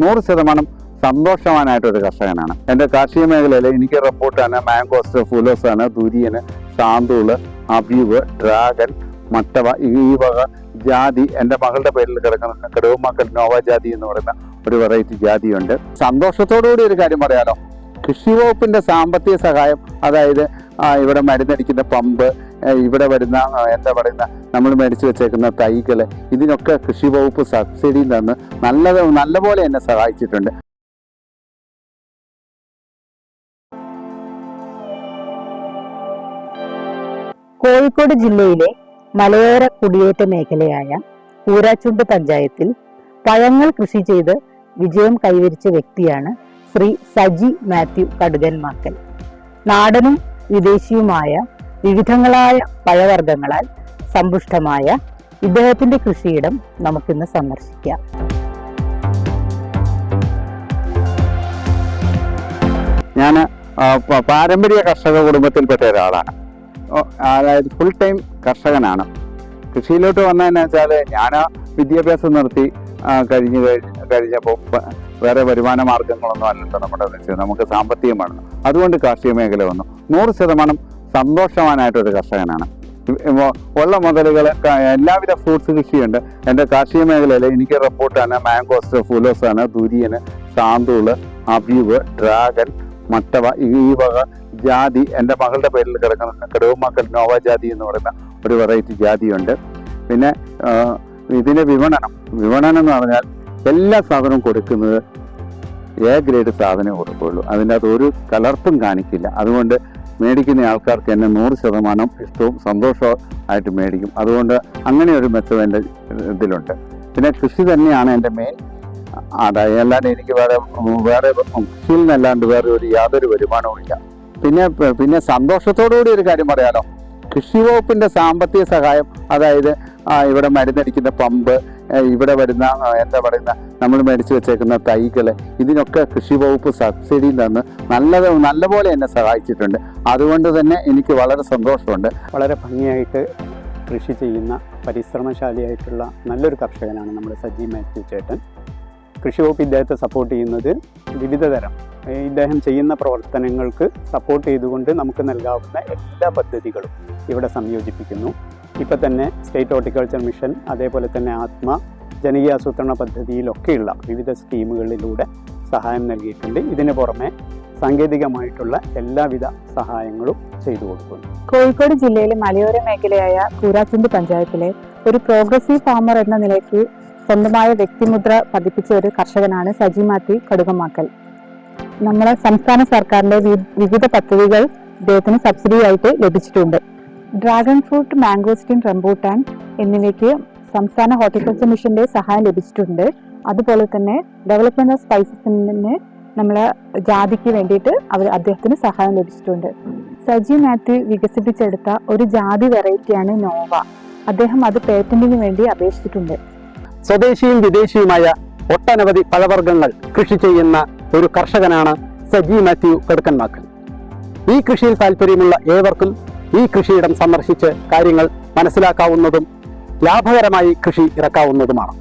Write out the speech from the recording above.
നൂറ് ശതമാനം സന്തോഷവാനായിട്ടൊരു കർഷകനാണ്. എന്റെ കാർഷിക മേഖലയിൽ എനിക്ക് റെപ്പോർട്ടാണ് മാങ്കോസ്റ്റ് ഫുലോസാണ് ദുരിയന് സാന്തൂൾ അബ്യൂവ് ഡ്രാഗൺ മട്ടവ ഈ വക ജാതി എന്റെ മകളുടെ പേരിൽ കിടക്കുന്ന കടുവമാക്കൽ നോവ ജാതി എന്ന് പറയുന്ന ഒരു വെറൈറ്റി ജാതിയുണ്ട്. സന്തോഷത്തോടുകൂടി ഒരു കാര്യം പറയാലോ. കൃഷി വകുപ്പിന്റെ സാമ്പത്തിക സഹായം അതായത് ഇവിടെ മരുന്നടിക്കുന്ന പമ്പ് ഇവിടെ വരുന്ന എന്താ പറയുന്ന നമ്മൾ മേടിച്ചു വെച്ചേക്കുന്ന തൈകൾ ഇതിനൊക്കെ കൃഷി വകുപ്പ് സബ്സിഡി തന്ന് നല്ലത് നല്ലപോലെ എന്നെ സഹായിച്ചിട്ടുണ്ട്. കോഴിക്കോട് ജില്ലയിലെ മലയോര കുടിയേറ്റ മേഖലയായ കൂരാച്ചുണ്ട് പഞ്ചായത്തിൽ പഴങ്ങൾ കൃഷി ചെയ്ത് വിജയം കൈവരിച്ച വ്യക്തിയാണ് ശ്രീ സജി മാത്യു കടുകൻ മാക്കൽ. നാടനും വിദേശിയുമായ വിവിധങ്ങളായ പഴവർഗങ്ങളാൽ സമ്പുഷ്ടമായ ഇദ്ദേഹത്തിന്റെ കൃഷിയിടം നമുക്കിന്ന് സന്ദർശിക്കാം. ഞാൻ പാരമ്പര്യ കർഷക കുടുംബത്തിൽപ്പെട്ട ഒരാളാണ്. അതായത് ഫുൾ ടൈം കർഷകനാണ്. കൃഷിയിലോട്ട് വന്നതെന്ന് വെച്ചാൽ ഞാൻ വിദ്യാഭ്യാസം നിർത്തി കഴിഞ്ഞ് കഴിഞ്ഞ് കഴിഞ്ഞപ്പോൾ വേറെ വരുമാന മാർഗങ്ങളൊന്നും അല്ലല്ലോ നമ്മുടെ നമുക്ക് സാമ്പത്തികമാണ്. അതുകൊണ്ട് കാർഷിക മേഖല വന്നു. നൂറ് ശതമാനം സന്തോഷവാനായിട്ടൊരു കർഷകനാണ്. ഉള്ള മുതലുകൾ എല്ലാവിധ ഫ്രൂട്ട്സ് കൃഷിയുണ്ട്. എന്റെ കാർഷിക മേഖലയിൽ എനിക്ക് റെപ്പോർട്ടാണ് ഫുലോസ് ഫുലോസാണ് ദുരിയന് സാന്തൂൾ അബ്യൂവ് ഡ്രാഗൺ മട്ടവ ഈ വക ജാതി എന്റെ മകളുടെ പേരിൽ കിടക്കുന്ന കടുവമാക്കൽ നോവ ജാതി എന്ന് പറയുന്ന ഒരു വെറൈറ്റി ജാതിയുണ്ട്. പിന്നെ ഇതിന്റെ വിപണനം. വിപണനം എന്ന് പറഞ്ഞാൽ എല്ലാ സാധനവും കൊടുക്കുന്നത് എ ഗ്രേഡ് സാധനമേ കൊടുക്കുകയുള്ളൂ. അതിന്റെ അകത്ത് ഒരു കലർപ്പും കാണിക്കില്ല. അതുകൊണ്ട് മേടിക്കുന്ന ആൾക്കാർക്ക് എന്നെ നൂറ് ശതമാനം ഇഷ്ടവും സന്തോഷവും ആയിട്ട് മേടിക്കും. അതുകൊണ്ട് അങ്ങനെ ഒരു മെച്ചം എന്റെ ഇതിലുണ്ട്. പിന്നെ കൃഷി തന്നെയാണ് എന്റെ മെയിൻ അതായത് അല്ലാണ്ട് എനിക്ക് വേറെ വേറെ കൃഷിയിൽ നിന്നല്ലാണ്ട് വേറെ ഒരു യാതൊരു വരുമാനവും ഇല്ല. പിന്നെ പിന്നെ സന്തോഷത്തോടു കൂടി ഒരു കാര്യം പറയാലോ? കൃഷി വകുപ്പിന്റെ സാമ്പത്തിക സഹായം അതായത് ഇവിടെ മരുന്നടിക്കുന്ന പമ്പ് ഇവിടെ വരുന്ന എന്താ പറയുന്ന നമ്മൾ മേടിച്ചു വെച്ചേക്കുന്ന തൈകൾ ഇതിനൊക്കെ കൃഷി വകുപ്പ് സബ്സിഡി തന്ന് നല്ലത് നല്ലപോലെ എന്നെ സഹായിച്ചിട്ടുണ്ട്. അതുകൊണ്ട് തന്നെ എനിക്ക് വളരെ സന്തോഷമുണ്ട്. വളരെ ഭംഗിയായിട്ട് കൃഷി ചെയ്യുന്ന പരിശ്രമശാലിയായിട്ടുള്ള നല്ലൊരു കർഷകനാണ് നമ്മുടെ സജി മാത്യു ചേട്ടൻ. കൃഷി വകുപ്പ് ഇദ്ദേഹത്തെ സപ്പോർട്ട് ചെയ്യുന്നത് വിവിധ തരം ഇദ്ദേഹം ചെയ്യുന്ന പ്രവർത്തനങ്ങൾക്ക് സപ്പോർട്ട് ചെയ്തുകൊണ്ട് നമുക്ക് നൽകാവുന്ന എല്ലാ പദ്ധതികളും ഇവിടെ സംയോജിപ്പിക്കുന്നു. ഇപ്പം തന്നെ സ്റ്റേറ്റ് ഹോർട്ടിക്കൾച്ചർ മിഷൻ അതേപോലെ തന്നെ ആത്മ ജനകീയ ആസൂത്രണ പദ്ധതിയിലൊക്കെയുള്ള വിവിധ സ്കീമുകളിലൂടെ സഹായം നൽകിയിട്ടുണ്ട്. ഇതിന് പുറമെ സാങ്കേതികമായിട്ടുള്ള എല്ലാവിധ സഹായങ്ങളും ചെയ്തു കൊടുക്കുന്നു. കോഴിക്കോട് ജില്ലയിലെ മലയോര മേഖലയായ കൂരാച്ചുണ്ട് പഞ്ചായത്തിലെ ഒരു പ്രോഗ്രസീവ് ഫാമർ എന്ന നിലയ്ക്ക് സ്വന്തമായ വ്യക്തിമുദ്ര പതിപ്പിച്ച ഒരു കർഷകനാണ് സജി മാത്യു കടുകമാക്കൽ. നമ്മളെ സംസ്ഥാന സർക്കാരിന്റെ വിവിധ പദ്ധതികൾ ഇദ്ദേഹത്തിന് സബ്സിഡി ആയിട്ട് ലഭിച്ചിട്ടുണ്ട്. ഡ്രാഗൺ ഫ്രൂട്ട് മാംഗോസ്റ്റിൻ റംബൂട്ടാൻ എന്നിവയ്ക്ക് സംസ്ഥാന ഹോർട്ടിക്കൾച്ചർ മിഷന്റെ സഹായം ലഭിച്ചിട്ടുണ്ട്. അതുപോലെ തന്നെ ഡെവലപ്മെന്റ് ഓഫ് സ്പൈസസിന് നമ്മളെ ജാതിക്ക് വേണ്ടിയിട്ട് അവർ അദ്ദേഹത്തിന് സഹായം ലഭിച്ചിട്ടുണ്ട്. സജി മാത്യു വികസിപ്പിച്ചെടുത്ത ഒരു ജാതി വെറൈറ്റിയാണ് നോവ. അദ്ദേഹം അത് പേറ്റന്റിന് വേണ്ടി അപേക്ഷിച്ചിട്ടുണ്ട്. സ്വദേശിയും വിദേശിയുമായ ഒട്ടനവധി പഴവർഗങ്ങൾ കൃഷി ചെയ്യുന്ന ഒരു കർഷകനാണ് സജി മാത്യു കടുക്കൻമാക്കൽ. ഈ കൃഷിയിൽ താല്പര്യമുള്ള ഏവർക്കും ഈ കൃഷിയിടം സന്ദർശിച്ച് കാര്യങ്ങൾ മനസ്സിലാക്കാവുന്നതും ലാഭകരമായി കൃഷി ഇറക്കാവുന്നതുമാണ്.